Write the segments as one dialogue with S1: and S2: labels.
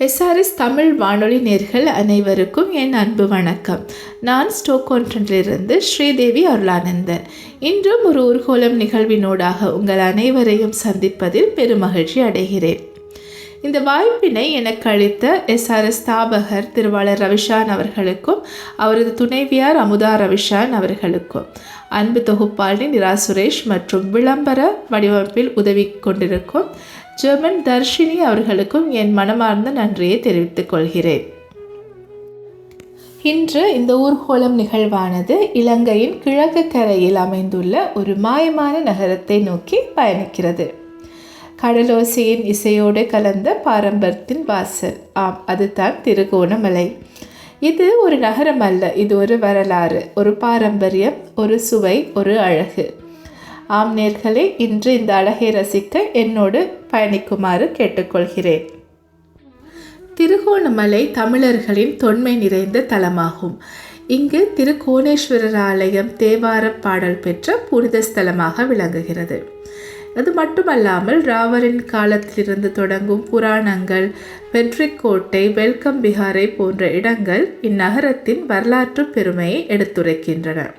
S1: SRS Tamil வானொலி நேர்கள் அனைவருக்கும் என் அன்பு வணக்கம். நான் ஸ்டோக்கோன்றிலிருந்து ஸ்ரீதேவி அருளானந்தன். இன்றும் ஒரு ஊர்கோலம் நிகழ்வினோடாக உங்கள் அனைவரையும் சந்திப்பதில் பெருமகிழ்ச்சி அடைகிறேன். இந்த வாய்ப்பினை எனக்கு அளித்த எஸ்ஆர்எஸ் ஸ்தாபகர் திருவாளர் ரவிஷான் அவர்களுக்கும் அவரது துணைவியார் அமுதா ரவிஷான் அவர்களுக்கும் அன்பு தொகுப்பாளி நிரா சுரேஷ் மற்றும் விளம்பர வடிவமைப்பில் உதவி கொண்டிருக்கும் ஜெர்மன் தர்ஷினி அவர்களுக்கும் என் மனமார்ந்த நன்றியை தெரிவித்துக் கொள்கிறேன். இன்று இந்த ஊர்கோலம் நிகழ்வானது இலங்கையின் கிழக்கு கரையில் அமைந்துள்ள ஒரு மாயமான நகரத்தை நோக்கி பயணிக்கிறது. கடலோசையின் இசையோடு கலந்த பாரம்பரியத்தின் வாசல். ஆம் அதுதான் திருகோணமலை. இது ஒரு நகரம் அல்ல இது ஒரு வரலாறு ஒரு பாரம்பரியம் ஒரு சுவை ஒரு அழகு. ஆம் நேர்களே இன்று இந்த அழகை ரசிக்க என்னோடு பயணிக்குமாறு கேட்டுக்கொள்கிறேன். திருகோணமலை தமிழர்களின் தொன்மை நிறைந்த தலமாகும். இங்கு திருக்கோணேஸ்வரர் ஆலயம் தேவார பாடல் பெற்ற புனித ஸ்தலமாக விளங்குகிறது. அது மட்டுமல்லாமல் ராவரின் காலத்திலிருந்து தொடங்கும் புராணங்கள் வெற்றிக்கோட்டை வெல்கம் பிஹாரை போன்ற இடங்கள் இந்நகரத்தின் வரலாற்று பெருமையை எடுத்துரைக்கின்றன.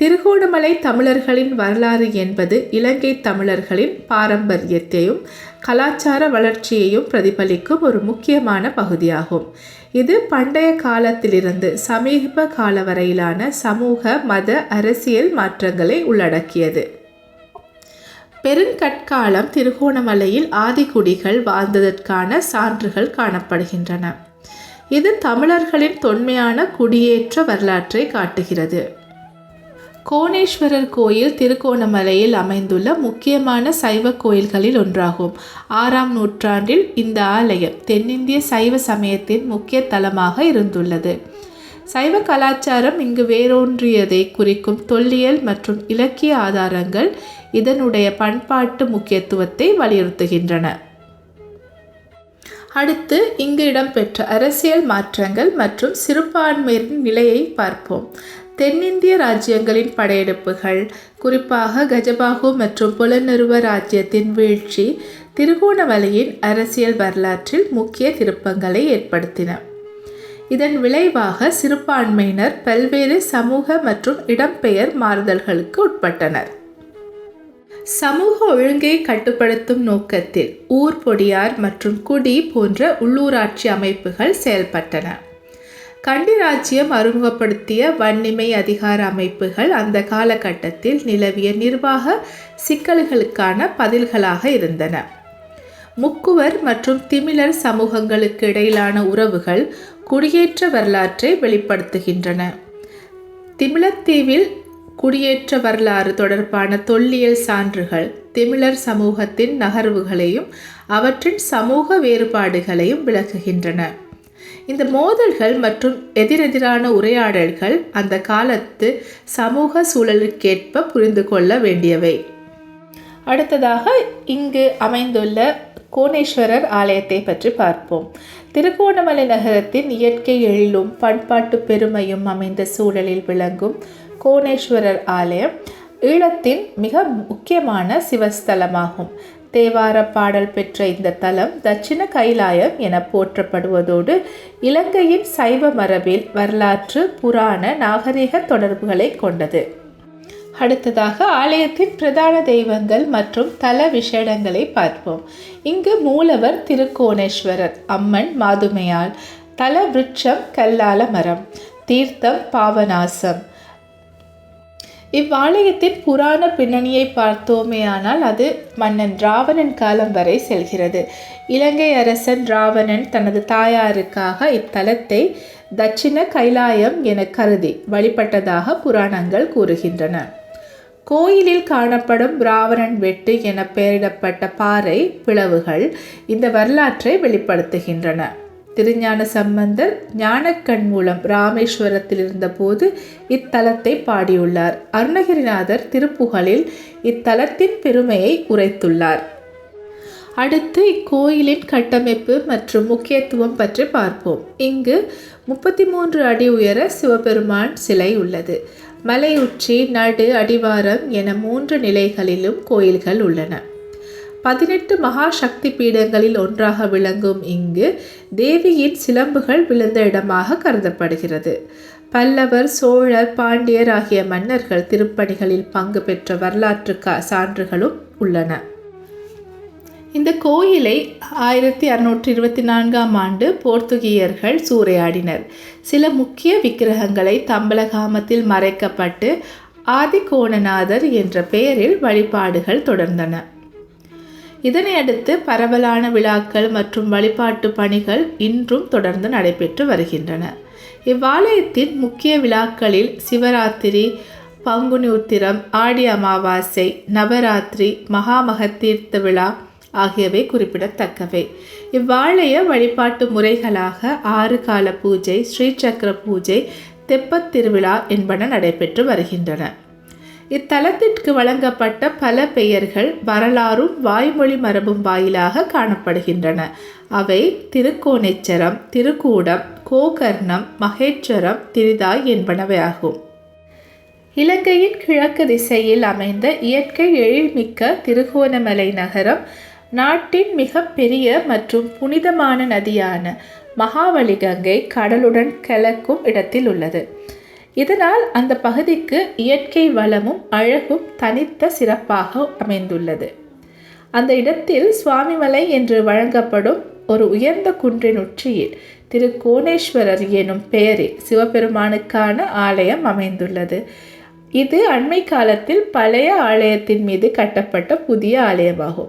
S1: திருகோணமலை தமிழர்களின் வரலாறு என்பது இலங்கை தமிழர்களின் பாரம்பரியத்தையும் கலாச்சார வளர்ச்சியையும் பிரதிபலிக்கும் ஒரு முக்கியமான பகுதியாகும். இது பண்டைய காலத்திலிருந்து சமீப கால வரையிலான சமூக மத அரசியல் மாற்றங்களை உள்ளடக்கியது. பெருங்கற்காலம் திருகோணமலையில் ஆதிக்குடிகள் வாழ்ந்ததற்கான சான்றுகள் காணப்படுகின்றன. இது தமிழர்களின் தொன்மையான குடியேற்ற வரலாற்றை காட்டுகிறது. கோணேஸ்வரர் கோயில் திருகோணமலையில் அமைந்துள்ள முக்கியமான சைவ கோயில்களில் ஒன்றாகும். ஆறாம் நூற்றாண்டில் இந்த ஆலயம் தென்னிந்திய சைவ சமயத்தின் முக்கிய தலமாக இருந்துள்ளது. சைவ கலாச்சாரம் இங்கு வேரூன்றியதை குறிக்கும் தொல்லியல் மற்றும் இலக்கிய ஆதாரங்கள் இதனுடைய பண்பாட்டு முக்கியத்துவத்தை வலியுறுத்துகின்றன. அடுத்து இங்கு இடம்பெற்ற அரசியல் மாற்றங்கள் மற்றும் சிறுபான்மையின் நிலையை பார்ப்போம். தென்னிந்திய ராஜ்யங்களின் படையெடுப்புகள் குறிப்பாக கஜபாகு மற்றும் புலனருவ ராஜ்யத்தின் வீழ்ச்சி திருகோணமலையின் அரசியல் வரலாற்றில் முக்கிய திருப்பங்களை ஏற்படுத்தின. இதன் விளைவாக சிறுபான்மையினர் பல்வேறு சமூக மற்றும் இடம்பெயர் மாறுதல்களுக்கு உட்பட்டனர். சமூக ஒழுங்கை கட்டுப்படுத்தும் நோக்கத்தில் ஊர் பொடியார் மற்றும் குடி போன்ற உள்ளூராட்சி அமைப்புகள் செயல்பட்டன. கண்டிராஜ்யம் அறிமுகப்படுத்திய வன்னிமை அதிகார அமைப்புகள் அந்த காலகட்டத்தில் நிலவிய நிர்வாக சிக்கல்களுக்கான பதில்களாக இருந்தன. முக்குவர் மற்றும் திமிழர் சமூகங்களுக்கு இடையிலான உறவுகள் குடியேற்ற வரலாற்றை வெளிப்படுத்துகின்றன. திமிழத்தீவில் குடியேற்ற வரலாறு தொடர்பான தொல்லியல் சான்றுகள் திமிழர் சமூகத்தின் நகர்வுகளையும் அவற்றின் சமூக வேறுபாடுகளையும் விளக்குகின்றன. இந்த மோதல்கள் மற்றும் எதிரெதிரான உரையாடல்கள் அந்த காலத்து சமூக சூழலுக்கேற்ப புரிந்து கொள்ள வேண்டியவை. அடுத்ததாக இங்கு அமைந்துள்ள கோணேஸ்வரர் ஆலயத்தை பற்றி பார்ப்போம். திருகோணமலை நகரத்தின் இயற்கை எழிலும் பண்பாட்டு பெருமையும் அமைந்த சூழலில் விளங்கும் கோணேஸ்வரர் ஆலயம் ஈழத்தின் மிக முக்கியமான சிவஸ்தலமாகும். தேவார பாடல் பெற்ற இந்த தலம் தட்சிண கைலாயம் என போற்றப்படுவதோடு இலங்கையின் சைவ மரபில் வரலாற்று புராண நாகரிக தொடர்புகளை கொண்டது. அடுத்ததாக ஆலயத்தின் பிரதான தெய்வங்கள் மற்றும் தல விஷேடங்களை பார்ப்போம். இங்கு மூலவர் திருக்கோணேஸ்வரர் அம்மன் மாதுமையால் தல விருட்சம் கல்லால மரம் தீர்த்தம் பாவநாசம் இவ்வாலயத்தின் புராண பின்னணியை பார்த்தோமேயானால் அது மன்னன் ராவணன் காலம் வரை செல்கிறது. இலங்கை அரசன் ராவணன் தனது தாயாருக்காக இத்தலத்தை தட்சிண கைலாயம் என கருதி வழிபட்டதாக புராணங்கள் கூறுகின்றன. கோயிலில் காணப்படும் ராவணன் வெட்டு என பெயரிடப்பட்ட பாறை பிளவுகள் இந்த வரலாற்றை வெளிப்படுத்துகின்றன. திருஞான சம்பந்தர் ஞானக்கண் மூலம் ராமேஸ்வரத்தில் இருந்தபோது இத்தலத்தை பாடியுள்ளார். அருணகிரிநாதர் திருப்புகழில் இத்தலத்தின் பெருமையை உரைத்துள்ளார். அடுத்து இக்கோயிலின் கட்டமைப்பு மற்றும் முக்கியத்துவம் பற்றி பார்ப்போம். இங்கு முப்பத்தி மூன்று அடி உயர சிவபெருமான் சிலை உள்ளது. மலையுச்சி நடு அடிவாரம் என மூன்று நிலைகளிலும் கோயில்கள் உள்ளன. பதினெட்டு மகா சக்தி பீடங்களில் ஒன்றாக விளங்கும் இங்கு தேவியின் சிலம்புகள் விழுந்த இடமாக கருதப்படுகிறது. பல்லவர் சோழர் பாண்டியர் ஆகிய மன்னர்கள் திருப்பணிகளில் பங்கு பெற்ற வரலாற்று சான்றுகளும் உள்ளன. இந்த கோயிலை ஆயிரத்தி அறுநூற்றி இருபத்தி நான்காம் ஆண்டு போர்த்துகீயர்கள் சூறையாடினர். சில முக்கிய விக்கிரகங்களை தம்பலகாமத்தில் மறைக்கப்பட்டு ஆதிகோணநாதர் என்ற பெயரில் வழிபாடுகள் தொடர்ந்தன. இதனையடுத்து பரவலான விழாக்கள் மற்றும் வழிபாட்டு பணிகள் இன்றும் தொடர்ந்து நடைபெற்று வருகின்றன. இவ்வாலயத்தின் முக்கிய விழாக்களில் சிவராத்திரி பங்குனி உத்திரம் ஆடி அமாவாசை நவராத்திரி மகாமகத்தீர்த்த விழா ஆகியவை குறிப்பிடத்தக்கவை. இவ்வாலய வழிபாட்டு முறைகளாக ஆறு கால பூஜை ஸ்ரீசக்கர பூஜை தெப்பத் திருவிழா என்பன நடைபெற்று வருகின்றன. இத்தலத்திற்கு வழங்கப்பட்ட பல பெயர்கள் வரலாறும் வாய்மொழி மரபும் வாயிலாக காணப்படுகின்றன. அவை திருக்கோணேச்சரம் திருக்கூடம் கோகர்ணம் மகேஸ்வரம் திரிதாய் என்பனவையாகும் இலங்கையின் கிழக்கு திசையில் அமைந்த இயற்கை எழில்மிக்க திருகோணமலை நகரம் நாட்டின் மிக பெரிய மற்றும் புனிதமான நதியான மகாவலி கங்கை கடலுடன் கலக்கும் இடத்தில் உள்ளது. இதனால் அந்த பகுதிக்கு இயற்கை வளமும் அழகும் தனித்த சிறப்பாக அமைந்துள்ளது. அந்த இடத்தில் சுவாமிமலை என்று வழங்கப்படும் ஒரு உயர்ந்த குன்றின் உச்சியில் திரு கோணேஸ்வரர் எனும் பெயரில் சிவபெருமானுக்கான ஆலயம் அமைந்துள்ளது. இது அண்மை காலத்தில் பழைய ஆலயத்தின் மீது கட்டப்பட்ட புதிய ஆலயமாகும்.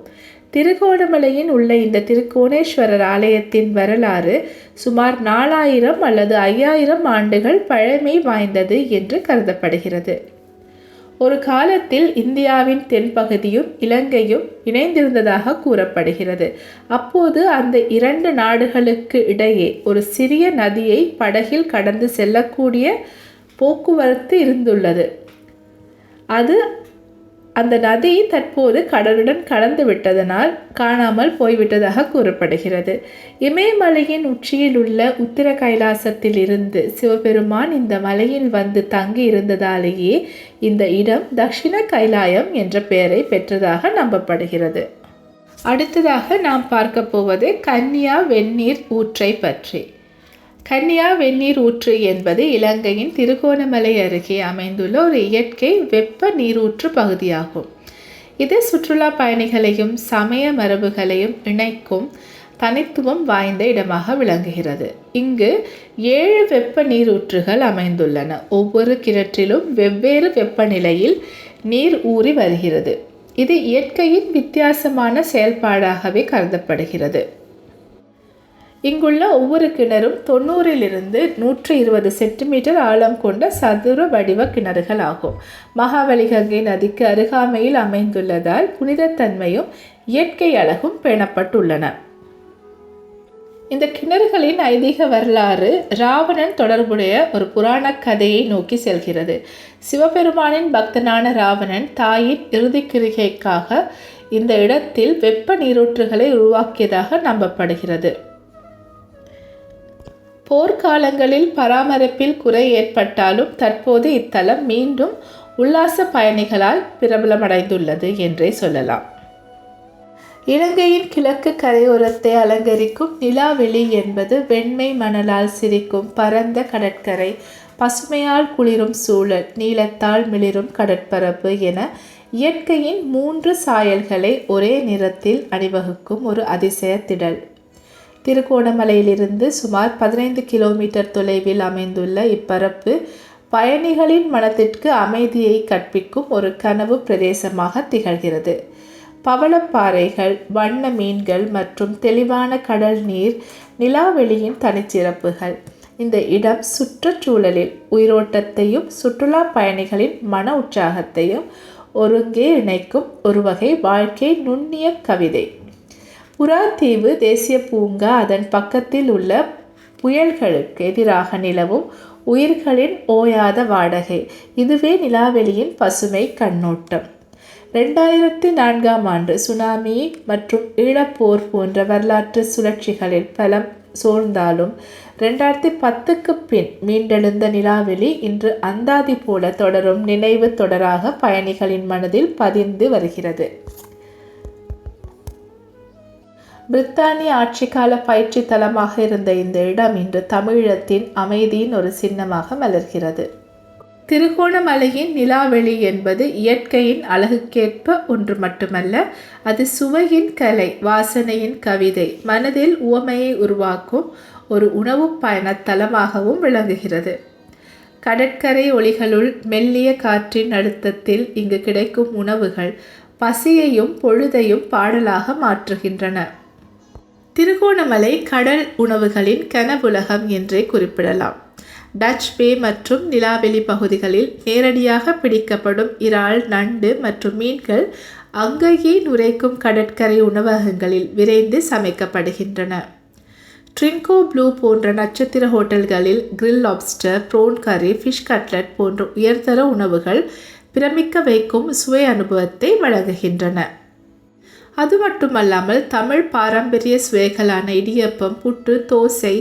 S1: திருகோணமலையின் உள்ள இந்த திருக்கோணேஸ்வரர் ஆலயத்தின் வரலாறு சுமார் நாலாயிரம் அல்லது ஐயாயிரம் ஆண்டுகள் பழமை வாய்ந்தது என்று கருதப்படுகிறது. ஒரு காலத்தில் இந்தியாவின் தென்பகுதியும் இலங்கையும் இணைந்திருந்ததாக கூறப்படுகிறது. அப்போது அந்த இரண்டு நாடுகளுக்கு இடையே ஒரு சிறிய நதியை படகில் கடந்து செல்லக்கூடிய போக்குவரத்து இருந்துள்ளது. அது அந்த நதி தற்போது கடலுடன் கலந்து விட்டதனால் காணாமல் போய்விட்டதாக கூறப்படுகிறது. இமயமலையின் உச்சியில் உள்ள உத்திர கைலாசத்தில் இருந்து சிவபெருமான் இந்த மலையில் வந்து தங்கி இருந்ததாலேயே இந்த இடம் தக்ஷிண கைலாயம் என்ற பெயரை பெற்றதாக நம்பப்படுகிறது. அடுத்ததாக நாம் பார்க்க போவது கன்னியா வெந்நீர் ஊற்றை பற்றி. கன்னியா வெந்நீர் ஊற்று என்பது இலங்கையின் திருகோணமலை அருகே அமைந்துள்ள ஒரு இயற்கை வெப்ப நீரூற்று பகுதியாகும். இது சுற்றுலா பயணிகளையும் சமய மரபுகளையும் இணைக்கும் தனித்துவம் வாய்ந்த இடமாக விளங்குகிறது. இங்கு ஏழு வெப்ப நீரூற்றுகள் அமைந்துள்ளன. ஒவ்வொரு கிணற்றிலும் வெவ்வேறு வெப்பநிலையில் நீர் ஊறி வருகிறது. இது இயற்கையின் வித்தியாசமான செயல்பாடாகவே கருதப்படுகிறது. இங்குள்ள ஒவ்வொரு கிணறும் தொண்ணூறிலிருந்து நூற்றி இருபது சென்டிமீட்டர் ஆழம் கொண்ட சதுர வடிவ கிணறுகள் ஆகும் மகாவலி கங்கை நதிக்கு அருகாமையில் அமைந்துள்ளதால் புனிதத்தன்மையும் இயற்கை அழகும் பேணப்பட்டுள்ளன. இந்த கிணறுகளின் ஐதீக வரலாறு ராவணன் தொடர்புடைய ஒரு புராண கதையை நோக்கி செல்கிறது. சிவபெருமானின் பக்தனான ராவணன் தாயின் இறுதி கிரிகைக்காக இந்த இடத்தில் வெப்ப நீரூற்றுகளை உருவாக்கியதாக நம்பப்படுகிறது. போர்க்காலங்களில் பராமரிப்பில் குறை ஏற்பட்டாலும் தற்போது இத்தலம் மீண்டும் உல்லாச பயணிகளால் பிரபலமடைந்துள்ளது என்றே சொல்லலாம். இலங்கையின் கிழக்கு கரையோரத்தை அலங்கரிக்கும் நிலாவெளி என்பது வெண்மை மணலால் சிரிக்கும் பரந்த கடற்கரை பசுமையால் குளிரும் சூழல் நீளத்தால் மிளிரும் கடற்பரப்பு என இயற்கையின் மூன்று சாயல்களை ஒரே நிறத்தில் அணிவகுக்கும் ஒரு அதிசய திடல். திருகோணமலையிலிருந்து சுமார் பதினைந்து கிலோமீட்டர் தொலைவில் அமைந்துள்ள இப்பரப்பு பயணிகளின் மனத்திற்கு அமைதியை கற்பிக்கும் ஒரு கனவு பிரதேசமாக திகழ்கிறது. பவளப்பாறைகள் வண்ண மீன்கள் மற்றும் தெளிவான கடல் நீர் நிலாவெளியின் தனிச்சிறப்புகள். இந்த இடம் சுற்றுச்சூழலில் உயிரோட்டத்தையும் சுற்றுலா பயணிகளின் மன உற்சாகத்தையும் ஒருங்கே இணைக்கும் ஒரு வகை வாழ்க்கை நுண்ணிய கவிதை. புறாத்தீவு தேசிய பூங்கா அதன் பக்கத்தில் உள்ள புயல்களுக்கு எதிராக நிலவும் உயிர்களின் ஓயாத வாடகை. இதுவே நிலாவெளியின் பசுமை கண்ணோட்டம். ரெண்டாயிரத்தி நான்காம் ஆண்டு சுனாமி மற்றும் ஈழப்போர் போன்ற வரலாற்று சுழற்சிகளில் பலம் சூழ்ந்தாலும் ரெண்டாயிரத்தி பத்துக்கு பின் மீண்டெழுந்த நிலாவெளி இன்று அந்தாதி போல தொடரும் நினைவு தொடராக பயணிகளின் மனதில் பதிந்து வருகிறது. பிரித்தானிய ஆட்சிக்கால பயிற்சி தலமாக இருந்த இந்த இடம் இன்று தமிழத்தின் அமைதியின் ஒரு சின்னமாக மலர்கிறது. திருகோணமலையின் நிலாவெளி என்பது இயற்கையின் அழகுக்கேற்ப ஒன்று மட்டுமல்ல அது சுவையின் கலை வாசனையின் கவிதை மனதில் உவமையை உருவாக்கும் ஒரு உணவு பயணத் தலமாகவும் விளங்குகிறது. கடற்கரை ஒளிகளுள் மெல்லிய காற்றின் அழுத்தத்தில் இங்கு கிடைக்கும் உணவுகள் பசியையும் பொழுதையும் பாடலாக மாற்றுகின்றன. திருகோணமலை கடல் உணவுகளின் கனவுலகம் என்றே குறிப்பிடலாம். டச் பே மற்றும் நிலாவெளி பகுதிகளில் நேரடியாக பிடிக்கப்படும் இறால் நண்டு மற்றும் மீன்கள் அங்கேயே நுரைக்கும் கடற்கரை உணவகங்களில் விரைந்து சமைக்கப்படுகின்றன. ட்ரிங்கோ ப்ளூ போன்ற நட்சத்திர ஹோட்டல்களில் கிரில் லாப்ஸ்டர் ப்ரோன் கறி ஃபிஷ் கட்லட் போன்ற உயர்தர உணவுகள் பிரமிக்க வைக்கும் சுவை அனுபவத்தை வழங்குகின்றன. அது மட்டுமல்லாமல் தமிழ் பாரம்பரிய சுவைகளான இடியப்பம் புட்டு தோசை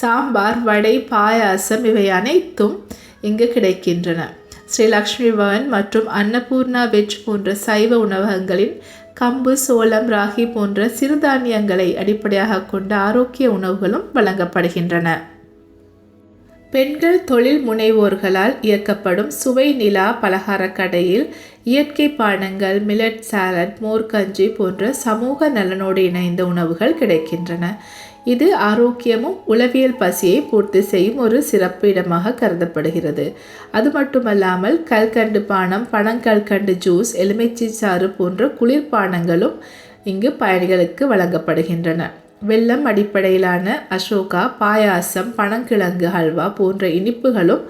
S1: சாம்பார் வடை பாயாசம் இவை அனைத்தும் இங்கு கிடைக்கின்றன. ஸ்ரீ லக்ஷ்மி பவன் மற்றும் அன்னபூர்ணா வெஜ் போன்ற சைவ உணவகங்களின் கம்பு சோளம் ராகி போன்ற சிறுதானியங்களை அடிப்படையாக கொண்ட ஆரோக்கிய உணவுகளும் வழங்கப்படுகின்றன. பெண்கள் தொழில் முனைவோர்களால் இயக்கப்படும் சுவை நிலா பலகார கடையில் இயற்கை பானங்கள் மில்லட் சாலட் மோர்கஞ்சி போன்ற சமூக நலனோடு இணைந்த உணவுகள் கிடைக்கின்றன. இது ஆரோக்கியமும் உளவியல் பசியை பூர்த்தி செய்யும் ஒரு சிறப்பு இடமாக கருதப்படுகிறது. அது மட்டுமல்லாமல் கல்கண்டு பானம் பனங்கல்கண்டு ஜூஸ் எலுமிச்சை சாறு போன்ற குளிர்பானங்களும் இங்கு பயணிகளுக்கு வழங்கப்படுகின்றன. வெள்ளம் அடிப்படையிலான அசோகா பாயாசம் பனங்கிழங்கு ஹல்வா போன்ற இனிப்புகளும்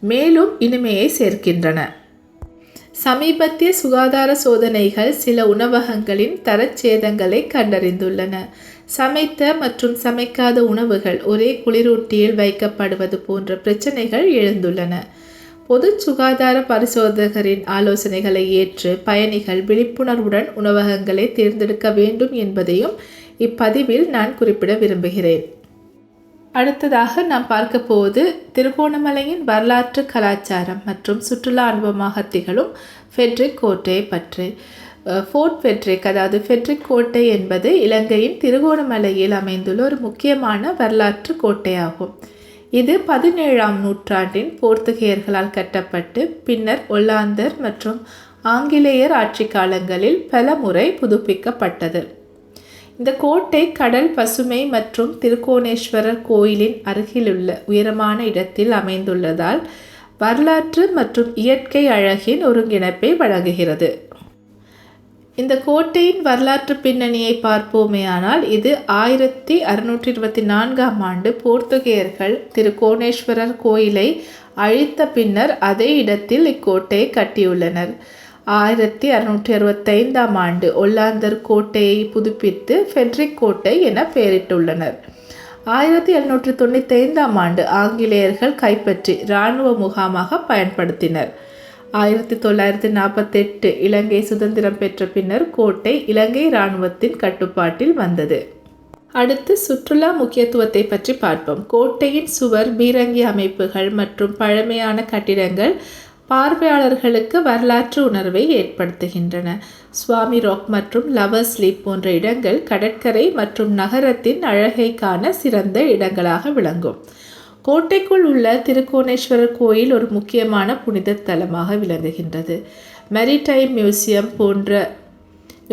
S1: மேலும் இனிமையை சேர்க்கின்றன. சமீபத்திய சுகாதார சோதனைகள் சில உணவகங்களின் தரச்சேதங்களை கண்டறிந்துள்ளன. சமைத்த மற்றும் சமைக்காத உணவுகள் ஒரே குளிரூட்டியில் வைக்கப்படுவது போன்ற பிரச்சனைகள் எழுந்துள்ளன. பொது சுகாதார பரிசோதகரின் ஆலோசனைகளை ஏற்று பயணிகள் விழிப்புணர்வுடன் உணவகங்களை தேர்ந்தெடுக்க வேண்டும் என்பதையும் இப்பதிவில் நான் குறிப்பிட விரும்புகிறேன். அடுத்ததாக நாம் பார்க்க போவது திருகோணமலையின் வரலாற்று கலாச்சாரம் மற்றும் சுற்றுலா அனுபவமாக திகழும் ஃபெட்ரிக் கோட்டையை பற்றி. ஃபோர்ட் ஃபெட்ரிக் அதாவது ஃபெட்ரிக் கோட்டை என்பது இலங்கையின் திருகோணமலையில் அமைந்துள்ள ஒரு முக்கியமான வரலாற்று கோட்டையாகும். இது பதினேழாம் நூற்றாண்டின் போர்த்துகேயர்களால் கட்டப்பட்டு பின்னர் ஒல்லாந்தர் மற்றும் ஆங்கிலேயர் ஆட்சி காலங்களில் பல முறை புதுப்பிக்கப்பட்டது. இந்த கோட்டை கடல் பசுமை மற்றும் திருக்கோணேஸ்வரர் கோயிலின் அருகிலுள்ள உயரமான இடத்தில் அமைந்துள்ளதால் வரலாற்று மற்றும் இயற்கை அழகின் ஒருங்கிணைப்பை வழங்குகிறது. இந்த கோட்டையின் வரலாற்று பின்னணியை பார்ப்போமேயானால் இது ஆயிரத்தி அறுநூற்றி இருபத்தி நான்காம் ஆண்டு போர்த்துகேயர்கள் திருக்கோணேஸ்வரர் கோயிலை அழித்த பின்னர் அதே இடத்தில் இக்கோட்டையை கட்டியுள்ளனர். ஆயிரத்தி அறுநூற்றி அறுபத்தைந்தாம் ஆண்டு ஒல்லாந்தர் கோட்டையை புதுப்பித்து ஃபெட்ரிக் கோட்டை என பெயரிட்டுள்ளனர். ஆயிரத்தி எழுநூற்றி தொண்ணூற்றி ஐந்தாம் ஆண்டு ஆங்கிலேயர்கள் கைப்பற்றி இராணுவ முகாமாக பயன்படுத்தினர். ஆயிரத்தி தொள்ளாயிரத்தி நாற்பத்தெட்டு இலங்கை சுதந்திரம் பெற்ற பின்னர் கோட்டை இலங்கை இராணுவத்தின் கட்டுப்பாட்டில் வந்தது. அடுத்து சுற்றுலா முக்கியத்துவத்தை பற்றி பார்ப்போம். கோட்டையின் சுவர் பீரங்கி அமைப்புகள் மற்றும் பழமையான கட்டிடங்கள் பார்வையாளர்களுக்கு வரலாற்று உணர்வை ஏற்படுத்துகின்றன. சுவாமி ராக் மற்றும் லவர்ஸ் லீப் போன்ற இடங்கள் கடற்கரை மற்றும் நகரத்தின் அழகை காண சிறந்த இடங்களாக விளங்கும். கோட்டைக்குள் உள்ள திருக்கோணேஸ்வரர் கோயில் ஒரு முக்கியமான புனித தலமாக விளங்குகின்றது. மெரிடைம் மியூசியம் போன்ற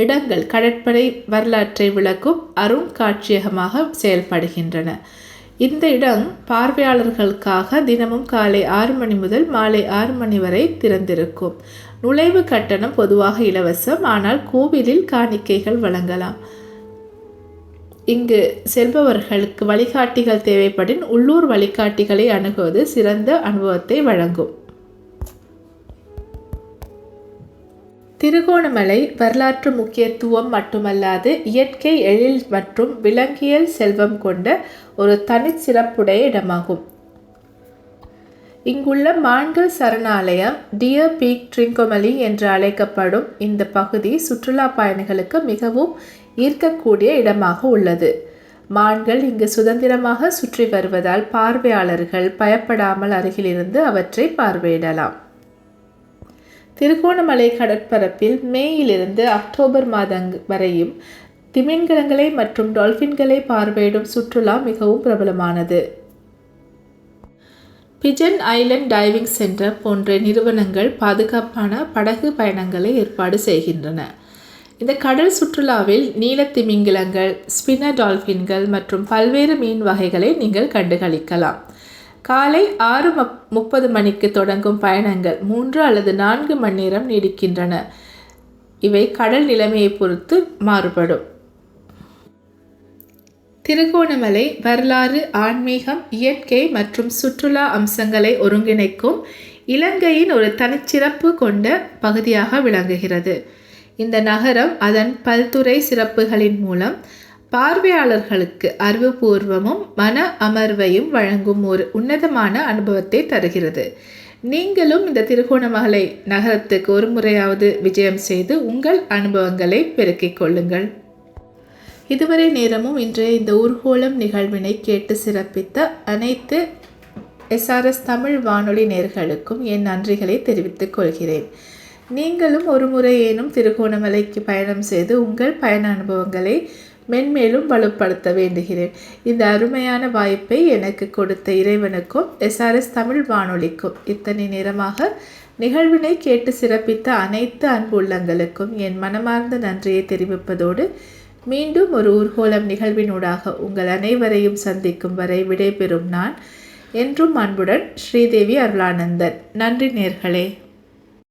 S1: இடங்கள் கடற்படை வரலாற்றை விளக்கும் அருங்காட்சியகமாக செயல்படுகின்றன. இந்த இடம் பார்வையாளர்களுக்காக தினமும் காலை ஆறு மணி முதல் மாலை ஆறு மணி வரை திறந்திருக்கும். நுழைவு கட்டணம் பொதுவாக இலவசம். ஆனால் கோவிலில் காணிக்கைகள் வழங்கலாம். இங்கு செல்பவர்களுக்கு வழிகாட்டிகள் தேவைப்படின் உள்ளூர் வழிகாட்டிகளை அணுகுவது சிறந்த அனுபவத்தை வழங்கும். திருகோணமலை வரலாற்று முக்கியத்துவம் மட்டுமல்லாது இயற்கை எழில் மற்றும் விலங்கியல் செல்வம் கொண்ட ஒரு தனிச்சிறப்புடைய இடமாகும். இங்குள்ள மான்கள் சரணாலயம் டியர் பீக் ட்ரிங்கோமலி என்று அழைக்கப்படும் இந்த பகுதி சுற்றுலா பயணிகளுக்கு மிகவும் ஈர்க்கக்கூடிய இடமாக உள்ளது. மான்கள் இங்கு சுதந்திரமாக சுற்றி வருவதால் பார்வையாளர்கள் பயப்படாமல் அருகிலிருந்து அவற்றை பார்வையிடலாம். திருகோணமலை கடற்பரப்பில் மேயிலிருந்து அக்டோபர் மாதங் வரையும் திமிங்கலங்களை மற்றும் டால்ஃபின்களை பார்வையிடும் சுற்றுலா மிகவும் பிரபலமானது. பிஜன் ஐலண்ட் டைவிங் சென்டர் போன்ற நிறுவனங்கள் பாதுகாப்பான படகு பயணங்களை ஏற்பாடு செய்கின்றன. இந்த கடல் சுற்றுலாவில் நீலத்திமிங்கிலங்கள் ஸ்பின்னர் டால்ஃபின்கள் மற்றும் பல்வேறு மீன் வகைகளை நீங்கள் கண்டுகளிக்கலாம். காலை ஆறு முப்பது மணிக்கு தொடங்கும் பயணங்கள் மூன்று அல்லது நான்கு மணி நேரம் நீடிக்கின்றன. இவை கடல் நிலைமையை பொறுத்து மாறுபடும். திருகோணமலை வரலாறு ஆன்மீகம் இயற்கை மற்றும் சுற்றுலா அம்சங்களை ஒருங்கிணைக்கும் இலங்கையின் ஒரு தனிச்சிறப்பு கொண்ட பகுதியாக விளங்குகிறது. இந்த நகரம் அதன் பல்துறை சிறப்புகளின் மூலம் பார்வையாளர்களுக்கு அறிவுபூர்வமும் மன அமர்வையும் வழங்கும் ஒரு உன்னதமான அனுபவத்தை தருகிறது. நீங்களும் இந்த திருகோணமலை நகரத்துக்கு ஒரு முறையாவது விஜயம் செய்து உங்கள் அனுபவங்களை பெருக்கிக் கொள்ளுங்கள். இதுவரை நேரமும் இன்றைய இந்த ஊர்கோளம் நிகழ்வினை கேட்டு சிறப்பித்த அனைத்து எஸ்ஆர்எஸ் தமிழ் வானொலி நேர்களுக்கும் என் நன்றிகளை தெரிவித்துக் கொள்கிறேன். நீங்களும் ஒரு முறையேனும் திருகோணமலைக்கு பயணம் செய்து உங்கள் பயண அனுபவங்களை மென்மேலும் வலுப்படுத்த வேண்டுகிறேன். இந்த அருமையான வாய்ப்பை எனக்கு கொடுத்த இறைவனுக்கும் எஸ்ஆர்எஸ் தமிழ் வானொலிக்கும் இத்தனை நேரமாக நிகழ்வினை கேட்டு சிறப்பித்த அனைத்து அன்பு உள்ளங்களுக்கும் என் மனமார்ந்த நன்றியை தெரிவிப்பதோடு மீண்டும் ஒரு ஊர்கோலம் நிகழ்வினூடாக உங்கள் அனைவரையும் சந்திக்கும் வரை விடைபெறும் நான் என்றும் அன்புடன் ஸ்ரீதேவி அருளானந்தன். நன்றி நேர்களே.